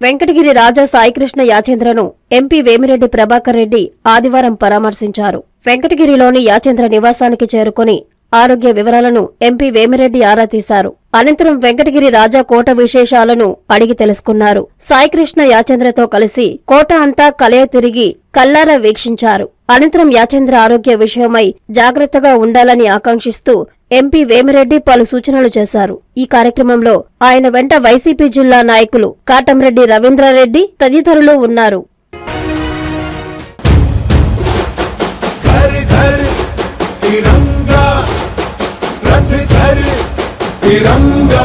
వెంకటగిరి రాజా సాయికృష్ణ యాచేంద్రను ఎంపీ వేమిరెడ్డి ప్రభాకర్ రెడ్డి ఆదివారం పరామర్శించారు. వెంకటగిరిలోని యాచేంద్ర నివాసానికి చేరుకుని ఆరోగ్య వివరాలను ఎంపీ వేమిరెడ్డి ఆరా తీశారు. అనంతరం వెంకటగిరి రాజా కోట విశేషాలను అడిగి తెలుసుకున్నారు. సాయికృష్ణ యాచేంద్రతో కలిసి కోట అంతా కలయ తిరిగి కల్లారా వీక్షించారు. అనంతరం యాచేంద్ర ఆరోగ్య విషయమై జాగ్రత్తగా ఉండాలని ఆకాంక్షిస్తూ ఎంపీ వేమిరెడ్డి పలు సూచనలు చేశారు. ఈ కార్యక్రమంలో ఆయన వెంట వైసీపీ జిల్లా నాయకులు కాటంరెడ్డి రవీంద్రారెడ్డి తదితరులు ఉన్నారు. తిరంగా.